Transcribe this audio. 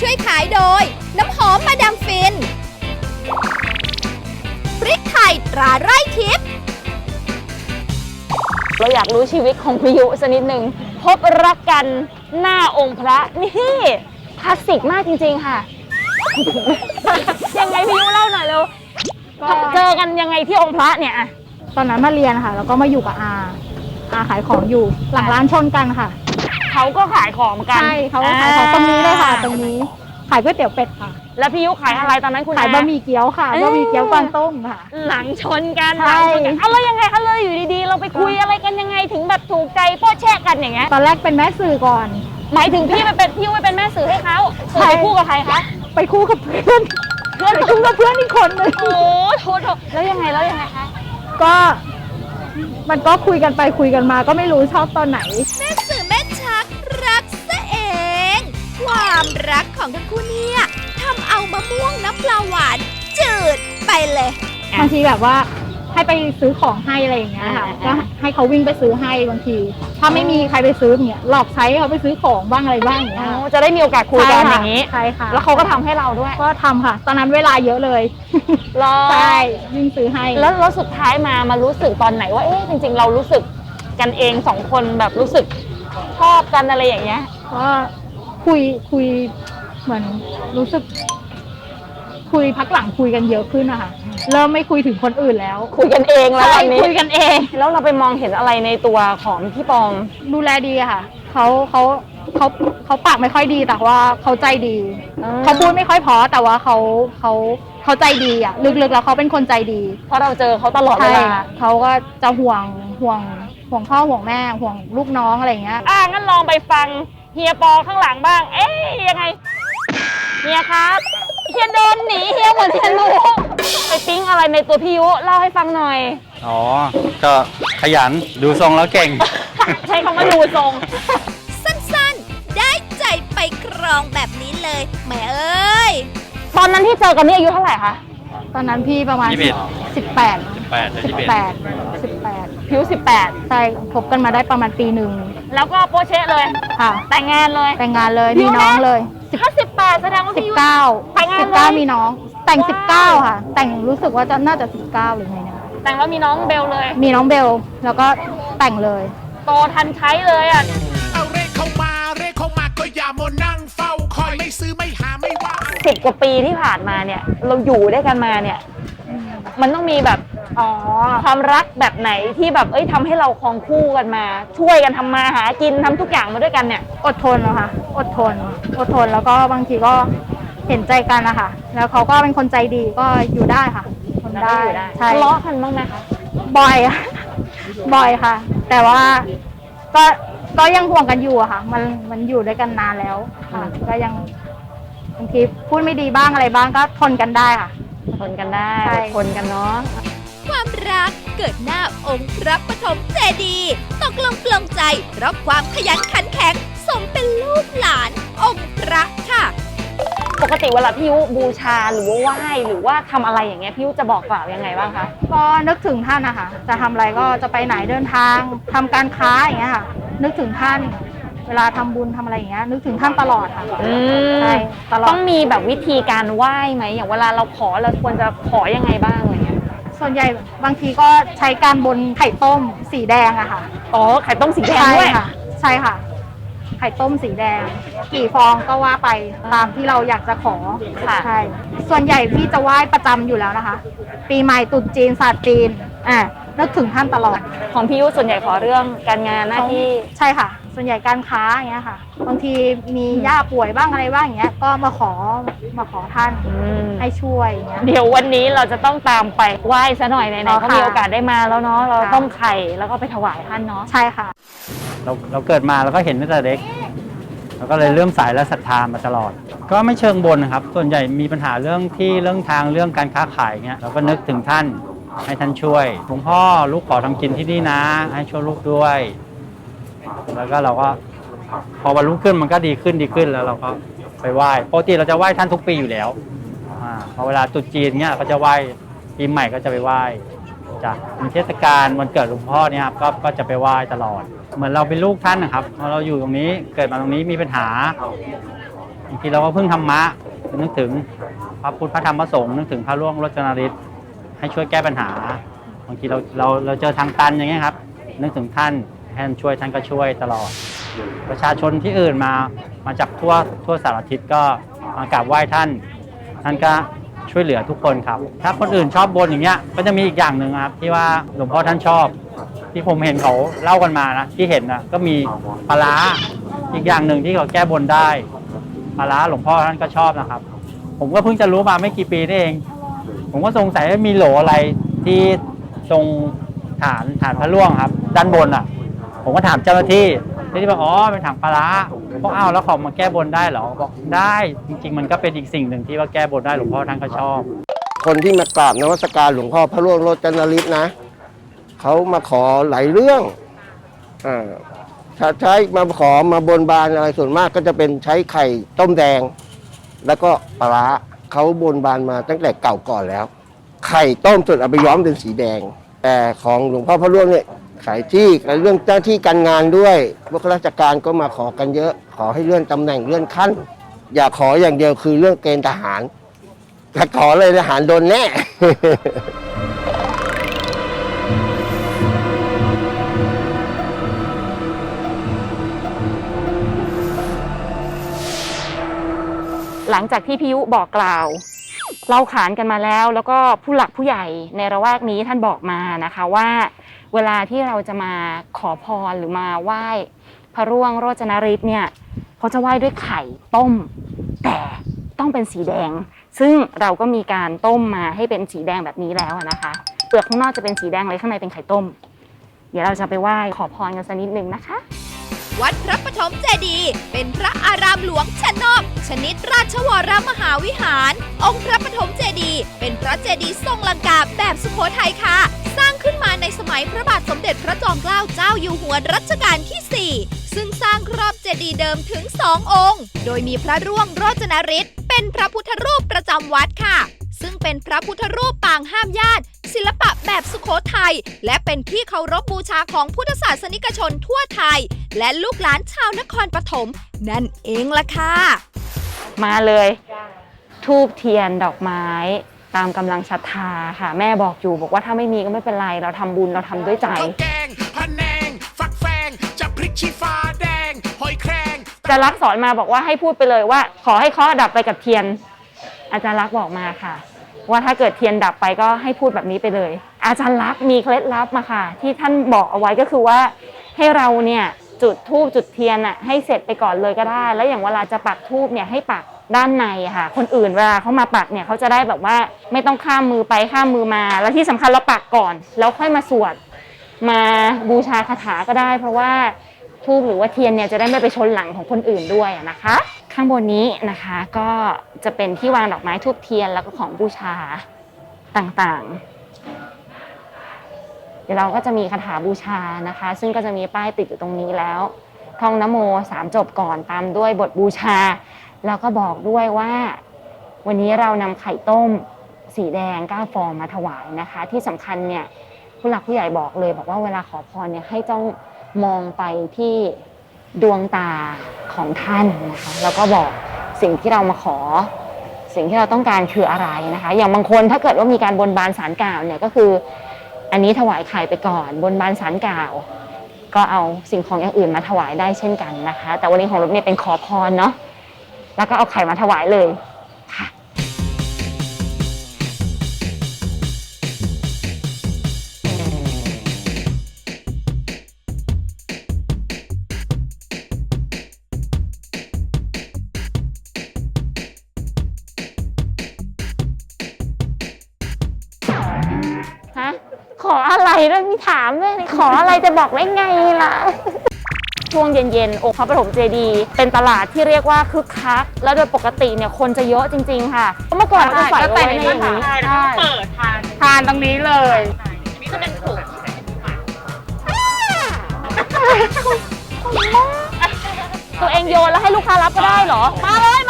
ช่วยขายโดย น้ำหอมมาดามฟิน พริกไทยตราไร่ทิพย์เราอยากรู้ชีวิตของพิยุสักนิดหนึ่งพบรักกันหน้าองค์พระนี่คลาสสิกมากจริง ๆ ค่ะ ยังไงพิยุเล่าหน่อยเร็วก็เจอกันยังไงที่องค์พระเนี่ยอะตอนนั้นมาเรียนค่ะ แล้วก็มาอยู่กับอาอาขายของอยู่ หลังร้านชนกันค่ะ เขาก็ขายของกันใช่เขาก็ขายของตรงนี้เลยค่ะ ตรงนี้นี้ขายก๋วยเตี๋ยวเป็ดค่ะ แล้วพิยุขายอะไรตอนนั้นคุณขายแบะหมี่เกี๊ยวค่ะเอ้ยบะหมี่เกี๊ยวกวางตุ้งค่ะ หลังชนกันใช่หลังชนกันเอาแล้วยังไงคะเลยอยู่ดีๆ เราไปคุยอะไรกันยังไงถึงแบบถูกใจโป๊ะแชะกันอย่างเงี้ยตอนแรกเป็นแม่สื่อก่อน หมายถึงพี่ไปเป็นพี่ไปเป็นแม่สื่อให้เขาใช่สื่อไปคู่กับใครคะไปคู่กับเพื่อนเพื่อนคู่กับเพื่อนอีกคนนึงโอ้โทษโทษแล้วยังไงแล้วยังไงคะก็มันก็คุยกันไปคุยกันมาก็ไม่รู้ชอบตอนไหนแม่สื่อ ความรักของทั้งคู่เนี่ยทำเอามะม่วงน้ำปลาหวานจืดไปเลยอะบางทีแบบว่าให้ไปซื้อของให้อะไรอย่างเงี้ยค่ะอ่าก็ให้เขาวิ่งไปซื้อให้บางที ถ้าไม่มีใครไปซื้อเนี่ยหลอกใช้ให้เขาไปซื้อของบ้างอะไรบ้างอย่างเงี้ยค่ะโอ้จะได้มีโอกาสคุยกันอย่างนี้ ใช่ค่ะแล้วเขาก็ทำให้เราด้วยก็ทำค่ะ ตอนนั้นเวลาเยอะเลยรอใช่วิ่งซื้อให้ แล้วแล้วสุดท้ายมามารู้สึกตอนไหนว่าเอ๊ะจริง ๆ เรารู้สึกกันเองสองคนแบบรู้สึกชอบกันอะไรอย่างเงี้ย ก็ คุยคุยเหมือนรู้สึก คุยพักหลังคุยกันเยอะขึ้นนะคะเริ่มไม่คุยถึงคนอื่นแล้วคุยกันเองแล้วใช่วันนี้คุยกันเอง แล้วเราไปมองเห็นอะไรในตัวของพี่ปอง ดูแลดีอะค่ะ เขาเขาเขาเขาปากไม่ค่อยดีแต่ว่าเขาใจดี อ่า เขาพูดไม่ค่อยเพอแต่ว่าเขาเขาเขาใจดีอะลึกๆแล้วเขาเป็นคนใจดีเพราะเราเจอเขาตลอดเวใช่ลาเขาก็จะห่วงห่วงห่วงพ่อห่วงแม่ห่วงลูกน้องอะไรอย่างเงี้ย อะงั้นลองไปฟัง เฮียปอข้างหลังบ้าง เอ๊ยยังไง เฮียครับเฮียเดินหนีเฮียเหมือนเฮียรู้ไปปิ๊งอะไรในตัวพี่ยุเล่าให้ฟังหน่อย อ๋อ ก็ขยันดูทรงแล้วเก่ง ใช้คำว่าดูทรง สั้นๆ ได้ใจไปครองแบบนี้เลยแหม่เอ้ย ตอนนั้นที่เจอกันนี่อายุเท่าไหร่คะ ตอนนั้นพี่ประมาณยี่สิบเอ็ด สิบแปดแปดจะสิยี่บสิบแปเอ็ดดสิบ แปดผิวสิบแปดใช่คบกันมาได้ประมาณปีหนึ่งแล้วก็โปเชะเลย ค่ะ แต่งงานเลย แต่งงานเลยเดี๋มียวนะน้องเลยถ้าสิบแปดแสดงว่าสิบพี่ยุเก้าแต่งงานสิบเก้าเลย มีน้อง แต่งว้าวสิบเก้าค่ะ แต่งรู้สึกว่าจะน่าจะสิบเก้าหรือไงเนี่ยแต่งแล้วมีน้องเบลเลย มีน้องเบลแล้วก็แต่งเลย โตทันใช้เลยอะ เอาเรขเข้ามา เรขเข้ามาก็อย่ามานั่งเฝ้าคอยไม่ซื้อไม่หาไม่ว่า สิบกว่าปีที่ผ่านมาเนี่ย เราอยู่ด้วยกันมาเนี่ย มันต้องมีแบบ อ๋อ ความรักแบบไหนที่แบบเอ้ยทำให้เราครองคู่กันมา ช่วยกันทำมาหากินทำทุกอย่างมาด้วยกันเนี่ย อดทนนะคะอดทน อดทนแล้วก็บางทีก็เห็นใจกันนะคะแล้วเขาก็เป็นคนใจดีก็อยู่ได้ค่ะทนได้อยู่ได้ใช่ทะเลาะกันบ้างไหมคะบ่อยอะ บ่อยค่ะ แต่ว่าก็ก็ยังห่วงกันอยู่อะค่ะ มันมันอยู่ด้วยกันนานแล้วค่ะ ก็ยังบางทีพูดไม่ดีบ้างอะไรบ้างก็ทนกันได้ค่ะ ทนกันได้ใช่ อดทนกันเนาะ ความรักเกิดหน้าองค์พระปฐมเจดีย์ตกลงปลงใจเพราะความขยันขันแข็งสมเป็นลูกหลานองค์พระค่ะ ปกติเวลาพี่ยุบูชาหรือว่าไหว้หรือว่าทำอะไรอย่างเงี้ยพี่ยุจะบอกกล่าวยังไงบ้างคะ ก็นึกถึงท่านนะคะจะทำอะไรก็จะไปไหนเดินทางทำการค้าอย่างเงี้ยค่ะ นึกถึงท่าน เวลาทำบุญทำอะไรอย่างเงี้ยนึกถึงท่านตลอดค่ะอืม ใช่ตลอดต้องมีแบบวิธีการไหว้ไหมอย่างเวลาเราขอเราควรจะขอยังไงบ้างอะไรเงี้ย ส่วนใหญ่บางทีก็ใช้การบนไข่ต้มสีแดงอะค่ะ อ๋อไข่ต้มสีแดงใช่ด้วยค่ะ ใช่ค่ะ ไข่ต้มสีแดง กี่ฟองก็ว่าไปตามที่เราอยากจะขอค่ะ ใช่ ส่วนใหญ่พี่จะไหว้ประจำอยู่แล้วนะคะ ปีใหม่ตรุษจีนศาสตร์จีนอะนึกถึงท่านตลอดของพี่ยุส่วนใหญ่ขอเรื่องการงานหน้าที่ ใช่ค่ะ ส่วนใหญ่การค้าอย่างเงี้ยค่ะ บางทีมีย่าป่วยบ้างอะไรบ้างอย่างเงี้ย ก็มาขอมาขอท่านอืมให้ช่วยอย่างเงี้ย เดี๋ยววันนี้เราจะต้องตามไปไหว้ซะหน่อยไหนอ๋อๆก็ค่ะมีโอกาสได้มาแล้วเนาะเราค่ะ ต้มไข่แล้วก็ไปถวายท่านเนาะใช่ค่ะ เราเราเกิดมาเราก็เห็นตั้งแต่เด็กเราก็เลยเริ่อมสายและศรัทธามาตลอด ก็ไม่เชิงบนนะครับ ส่วนใหญ่มีปัญหาเรื่องที่เรื่องทางเรื่องการค้าขายเงี้ยเราก็นึกถึงท่านให้ท่านช่วยหลวงพ่อลูกขอทำกินที่นี่นะ ให้ช่วยลูกด้วย แล้วก็เราก็ พอวันรุ่งขึ้นมันก็ดีขึ้นดีขึ้นแล้วเราก็ไปไหว้ปกติเราจะไหว้ท่านทุกปีอยู่แล้วอ่าพอเวลาตรุษจีนเงี้ยก็จะไหว้ปีใหม่ก็จะไปไหว้จ้ะมีเทศกาลวันเกิดหลวงพ่อเนี่ยครับก็ก็จะไปไหว้ตลอด เหมือนเราเป็นลูกท่านนะครับพอเราอยู่ตรงนี้เกิดมาตรงนี้มีปัญหาบางทีเราก็พึ่งธรรมะนึกถึงพระพุทธพระธรรมพระสงฆ์นึกถึงพระร่วงรจนฤทธิ์ให้ช่วยแก้ปัญหาบางทีเราเราเราเจอทางตันอย่างเงี้ยครับ นึกถึงท่าน ท่านช่วยท่านก็ช่วยตลอด ประชาชนที่อื่นมามาจากทั่วทั่วสารทิศก็มากราบไหว้ท่าน ท่านก็ช่วยเหลือทุกคนครับ ถ้าคนอื่นชอบบนอย่างเงี้ยก็จะมีอีกอย่างหนึ่งครับที่ว่าหลวงพ่อท่านชอบ ที่ผมเห็นเขาเล่ากันมานะที่เห็นนะก็มีปลาร้าอีกอย่างหนึ่งที่เขาแก้บนได้ปลาร้าหลวงพ่อท่านก็ชอบนะครับ ผมก็เพิ่งจะรู้มาไม่กี่ปีนี่เอง ผมก็สงสัยว่ามีโหลอะไรที่ตรงฐานฐานพระล่วงครับ ด้านบนอะ ผมก็ถามเจ้าหน้าที่ที่บอกอ๋อเป็นถังปลาร้าบอกอ้าวแล้วของมาแก้บนได้เหรอบอกได้จริง ๆ มันก็เป็นอีกสิ่งหนึ่งที่ว่าแก้บนได้หลวงพ่อท่านก็ชอบ คนที่มากราบนวัสการหลวงพ่อพระร่วงโรจนฤทธิ์นะเขามาขอหลายเรื่องอ่าถ้าใช้มาขอมาบนบานอะไรส่วนมากก็จะเป็นใช้ไข่ต้มแดง แล้วก็ปลาร้าเขาบนบานมาตั้งแต่เก่าก่อนแล้ว ไข่ต้มจนเอาไปย้อมเป็นสีแดง แต่ของหลวงพ่อพระร่วงเนี่ย ขายที่กับเรื่องเจ้าที่การงานด้วยพวกข้าราชการก็มาขอกันเยอะ ขอให้เลื่อนตำแหน่งเลื่อนขั้น อย่าขออย่างเดียวคือเรื่องเกณฑ์ทหารถ้าขอเลยทหารโดนแน่ หลังจากที่พิยุบอกกล่าว เราขานกันมาแล้ว แล้วก็ผู้หลักผู้ใหญ่ในระแวกนี้ท่านบอกมานะคะว่า เวลาที่เราจะมาขอพรหรือมาไหว้พระร่วงโรจนฤทธิ์เนี่ยเขาจะไหว้ด้วยไข่ต้ม แต่ต้องเป็นสีแดง ซึ่งเราก็มีการต้มมาให้เป็นสีแดงแบบนี้แล้วนะคะ เปลือกข้างนอกจะเป็นสีแดงเลยข้างในเป็นไข่ต้ม เดี๋ยวเราจะไปไหว้ขอพรกันสักนิดนึงนะคะ วัดพระปฐมเจดีย์เป็นพระอารามหลวงชนอก ชนิดราชวรมหาวิหาร องค์พระปฐมเจดีย์เป็นพระเจดีย์ทรงลังกาแบบสุโขทัยค่ะ เกล้าเจ้าอยู่หัวรัชกาลที่ 4 ซึ่งสร้างครอบเจดีย์เดิมถึง 2 องค์ โดยมีพระร่วงโรจนฤทธิ์เป็นพระพุทธรูปประจำวัดค่ะ ซึ่งเป็นพระพุทธรูปปางห้ามญาติ ศิลปะแบบสุโขทัยและเป็นที่เคารพบูชาของพุทธศาสนิกชนทั่วไทย และลูกหลานชาวนครปฐมนั่นเองล่ะค่ะ มาเลยทูบเทียนดอกไม้ตามกำลังศรัทธาค่ะ แม่บอกอยู่บอกว่าถ้าไม่มีก็ไม่เป็นไร เราทำบุญเราทำด้วยใจ จารักสอนมาบอกว่าให้พูดไปเลยว่า ขอให้เคราะดับไปกับเทียน อาจารย์รักบอกมาค่ะ ว่าถ้าเกิดเทียนดับไปก็ให้พูดแบบนี้ไปเลย อาจารย์รักมีเคล็ดลับมาค่ะ ที่ท่านบอกเอาไว้ก็คือว่าให้เราเนี่ยจุดทูบจุดเทียนอะให้เสร็จไปก่อนเลยก็ได้ แล้วอย่างเวลาจะปักทูบเนี่ยให้ปักด้านในค่ะ คนอื่นเวลาเขามาปักเนี่ยเขาจะได้แบบว่าไม่ต้องข้ามมือไปข้ามมือมา แล้วที่สำคัญเราปักก่อน แล้วค่อยมาสวด มาบูชาคาถาก็ได้ เพราะว่า ทูบหรือว่าเทียนเนี่ยจะได้ไม่ไปชนหลังของคนอื่นด้วยนะคะ ข้างบนนี้นะคะก็จะเป็นที่วางดอกไม้ทูบเทียนแล้วก็ของบูชาต่างๆ เดี๋ยวเราก็จะมีคาถาบูชานะคะ ซึ่งก็จะมีป้ายติดอยู่ตรงนี้แล้วท่องนโมสามจบก่อนตามด้วยบทบูชา แล้วก็บอกด้วยว่า วันนี้เรานำไข่ต้มสีแดงก้าฟองมาถวายนะคะ ที่สำคัญเนี่ยผู้หลักผู้ใหญ่บอกเลย บอกว่าเวลาขอพรเนี่ยให้จ้อง มองไปที่ดวงตาของท่านนะคะแล้วก็บอกสิ่งที่เรามาขอ สิ่งที่เราต้องการคืออะไรนะคะ อย่างบางคนถ้าเกิดว่ามีการบนบานสารกล่าวเนี่ยก็คือ อันนี้ถวายไข่ไปก่อน บนบานสารกล่าว ก็เอาสิ่งของอย่างอื่นมาถวายได้เช่นกันนะคะ แต่วันนี้ของรถเนี่ยเป็นขอพรเนาะแล้วก็เอาไข่มาถวายเลย ออะไรด้วยมีถามด้วยขออะไรจะบอกได้ไงล่ะ ช่วงเย็นๆ องค์พระปฐมเจดีย์เป็นตลาดที่เรียกว่าคึกคัก แล้วโดยปกติเนี่ยคนจะเยอะจริง ๆ ค่ะเมื่อก่อนเราจะใส่เอาไว้ในอย่างนี้ใช่เปิดทานทานตรงนี้เลยตัวเองโยนแล้วให้ลูกค้ารับก็ได้เหรอ มาเลย